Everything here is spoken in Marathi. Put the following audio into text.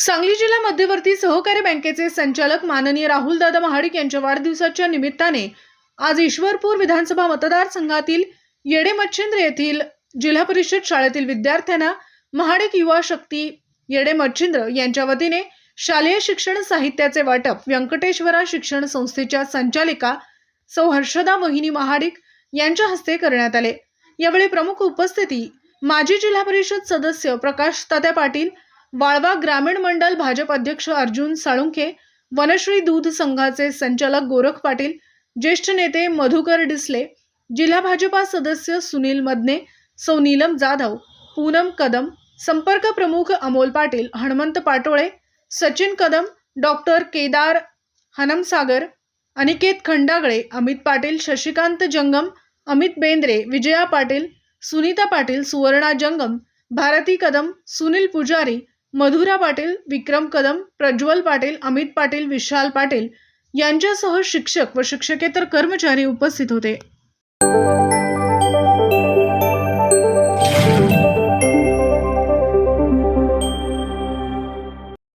सांगली जिल्हा मध्यवर्ती सहकारी बँकेचे संचालक माननीय राहुलदादा महाडिक यांच्या वाढदिवसाच्या निमित्ताने आज ईश्वरपूर विधानसभा मतदारसंघातील येडे मच्छिंद्र येथील जिल्हा परिषद शाळेतील विद्यार्थ्यांना महाडिक युवा शक्ती येडे मच्छिंद्र यांच्या वतीने शालेय शिक्षण साहित्याचे वाटप व्यंकटेश्वरा शिक्षण संस्थेच्या संचालिका सौ हर्षदा मोहिनी महाडिक यांच्या हस्ते करण्यात आले. यावेळी प्रमुख उपस्थिती माजी जिल्हा परिषद सदस्य प्रकाश तात्या पाटील वाळवा ग्रामीण मंडल भाजप अध्यक्ष अर्जुन साळुंखे वनश्री दूध संघाचे संचालक गोरख पाटील ज्येष्ठ नेते मधुकर डिसले जिल्हा भाजपा सदस्य सुनील मदने सौ नीलम जाधव पूनम कदम संपर्क प्रमुख अमोल पाटील हनुमंत पाटोळे सचिन कदम डॉक्टर केदार हनमसागर अनिकेत खंडागळे अमित पाटील शशिकांत जंगम अमित बेंद्रे विजया पाटील सुनीता पाटील सुवर्णा जंगम भारती कदम सुनील पुजारी मधुरा पाटील विक्रम कदम प्रज्वल पाटील अमित पाटील विशाल पाटील यांच्यासह शिक्षक व शिक्षकेतर कर्मचारी उपस्थित होते.